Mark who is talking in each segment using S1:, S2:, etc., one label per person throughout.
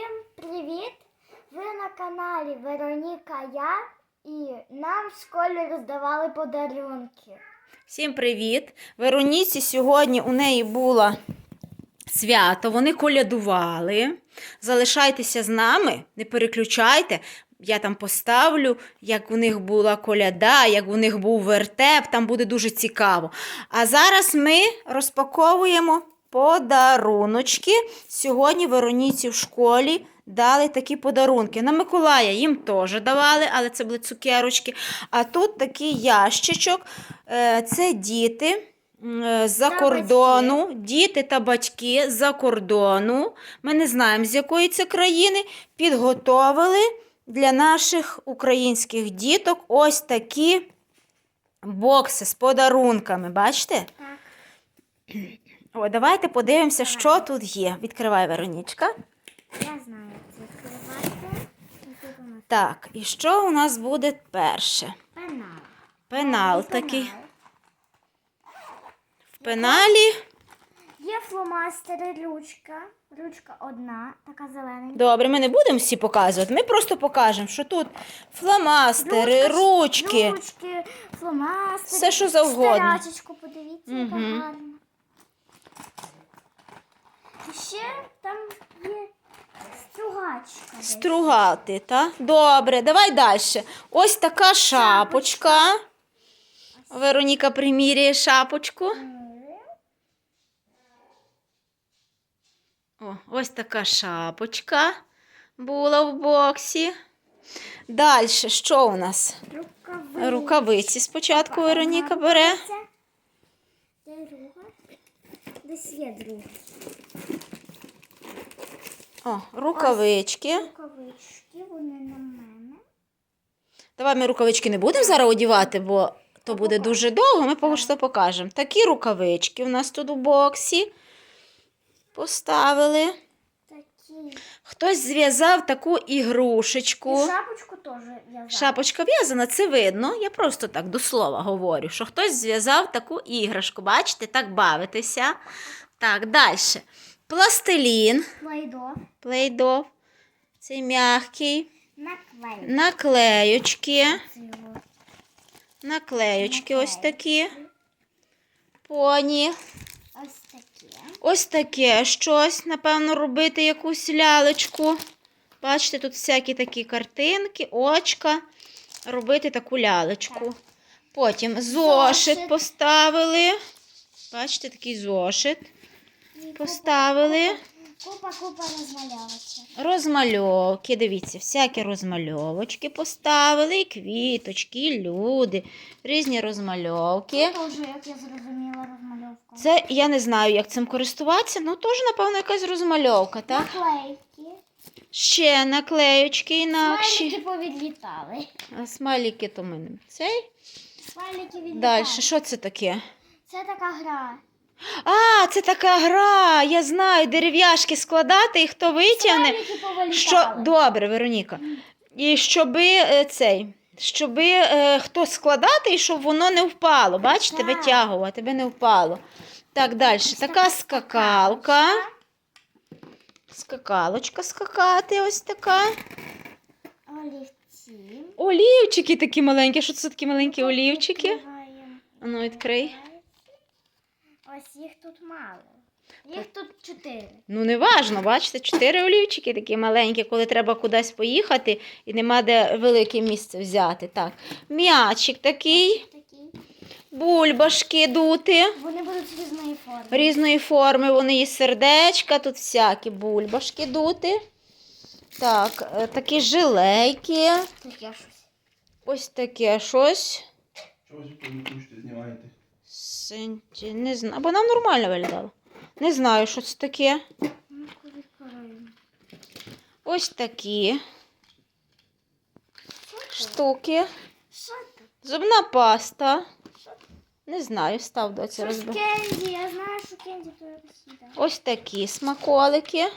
S1: Всім привіт! Ви на каналі Вероніка Я і нам в школі роздавали подарунки.
S2: Всім привіт! Вероніці сьогодні у неї було свято, вони колядували. Залишайтеся з нами, не переключайте. Я там поставлю, як у них була коляда, як у них був вертеп, там буде дуже цікаво. А зараз ми розпаковуємо подаруночки. Сьогодні Вероніці в школі дали такі подарунки. На Миколая їм теж давали, але це були цукерочки. А тут такий ящичок. Е, Це діти.
S1: Та
S2: кордону, діти та батьки з-за кордону. Ми не знаємо, з якої це країни. Підготовили для наших українських діток ось такі бокси з подарунками. Бачите?
S1: Так,
S2: О, давайте подивимося, що тут є. Відкривай Веронічка.
S1: я знаю, як це відкривати. Тут у нас
S2: Так, і що у нас буде перше?
S1: пенал.
S2: Пенал такий. В пеналі.
S1: Є фломастери, ручка. Ручка одна, така зелена.
S2: Добре, ми не будемо всі показувати. Ми просто покажемо, що тут фломастери, ручки.
S1: ручки, фломастери.
S2: Все, що завгодно.
S1: Старачечку, подивіться, яка
S2: Мгм.
S1: гарна. І ще там є стругачка. десь.
S2: Стругати, та? Добре, давай далі. Ось така шапочка. Вероніка приміряє шапочку. О, ось така шапочка була в боксі. Далі, що у нас?
S1: Рукавиці.
S2: Рукавиці спочатку Вероніка бере.
S1: Де друга? Десь є друга.
S2: О, рукавички.
S1: Рукавички, вони на мене.
S2: Давай ми рукавички не будемо зараз одягати, бо то буде дуже довго. Ми поки що покажемо. Такі рукавички у нас тут у боксі. Поставили.
S1: Такі.
S2: Хтось зв'язав таку ігрушечку.
S1: І шапочку теж в'язала.
S2: Шапочка в'язана, це видно. Я просто так до слова говорю, що хтось зв'язав таку іграшку. Бачите, так бавитися. Так, далі. Пластилін,
S1: Плейдо.
S2: плейдов. Цей м'який.
S1: Наклею.
S2: Наклеючки.
S1: Цього.
S2: Наклеючки ось такі. Поні.
S1: Ось таке.
S2: Ось таке щось, напевно, робити якусь лялечку. Бачите, тут всякі такі картинки, очка. Робити таку лялечку. Потім зошит
S1: Зошит.
S2: поставили. Бачите, такий зошит поставили.
S1: Купа, купа розмальовочок.
S2: Розмальовки, дивіться, всякі розмальовочки поставили, і квіточки, і люди, різні розмальовки.
S1: Теж, як я зрозуміла, розмальовка.
S2: Це я не знаю, як цим користуватися. Ну, теж, напевно, якась розмальовка, так?
S1: Наклейки.
S2: Ще наклеючки інакші.
S1: Смайлики повідлітали.
S2: А смайлики то ми не цей.
S1: Смайлики відлітали.
S2: Далі, що це таке?
S1: Це така гра.
S2: А, це така гра. Я знаю, дерев'яшки складати і хто витягне. Що добре, Вероніка. І щоби е, цей, щоби е, хто складати, і щоб воно не впало. Бачите, витягувати, аби не впало. Так, далі. Така скакалка. Скакалочка скакати, ось така.
S1: Олівці.
S2: Олівчики такі маленькі. Що це такі маленькі олівчики? А ну, відкрий.
S1: Ось їх тут мало. Їх тут чотири.
S2: Ну, не важно, бачите, чотири олівчики такі маленькі, коли треба кудись поїхати і нема де велике місце взяти. Так, м'ячик такий, бульбашки дути.
S1: Вони будуть різної форми.
S2: Різної форми, вони є сердечка, тут всякі бульбашки дути. Так, е, такі жилейки.
S1: Таке щось.
S2: Ось таке щось. Сенті, не знаю. Бо нам нормально виглядало. Не знаю, що це таке. Ось такі штуки. Зубна паста. Не знаю, став до це
S1: Щось
S2: розбив.
S1: кенді. Я знаю, що кенді то.
S2: Ось такі смаколики.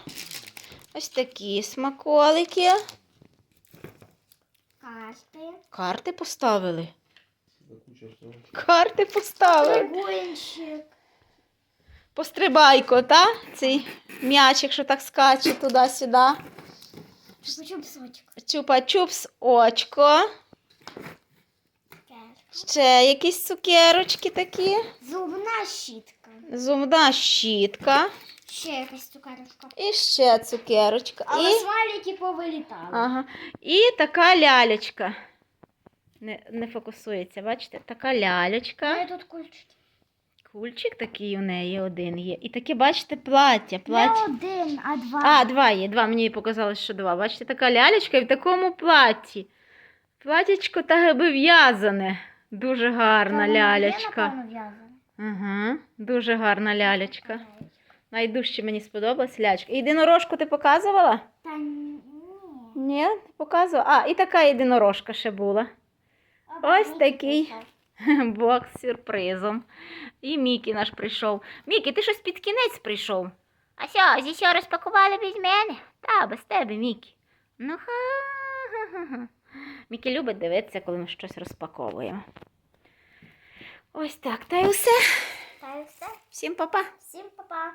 S2: Ось такі смаколики.
S1: Карти.
S2: Карти поставили. Карти поставили.
S1: Тригунчик.
S2: Пострибайко, та? Цей м'ячик, що так скаче туди-сюди. Чупа-чупс очко. Ще якісь цукерочки такі.
S1: Зубна щітка.
S2: Зубна щітка.
S1: Ще якась цукерочка.
S2: І ще цукерочка.
S1: Але
S2: І,
S1: смайлики повилітали.
S2: ага. і така лялечка. Не, не фокусується, бачите? Така лялечка.
S1: Я тут кульчики.
S2: Кульчик такий у неї один є. І таке, бачите, плаття. плаття.
S1: Не один, а два.
S2: А, два є. Два. Мені показалось, що два. Бачите, така лялечка і в такому платі. Платячко так би в'язане. Дуже гарна
S1: Та є,
S2: лялечка.
S1: в'язане.
S2: Ага, дуже гарна лялечка. Найдужче мені сподобалась лялечка. Єдинорожку ти показувала?
S1: Та ні.
S2: Ні, не показувала. А, і така єдинорожка ще була. Ось такий. Бокс з сюрпризом. І Мікі наш прийшов. Мікі, ти щось під кінець прийшов. А що, зі що розпакували без мене? Та, без тебе, Мікі. Ну ха-ха-ха. Мікі любить дивитися, коли ми щось розпаковуємо. Ось так, та й усе.
S1: Та й все.
S2: Всім па-па.
S1: Всім па-па.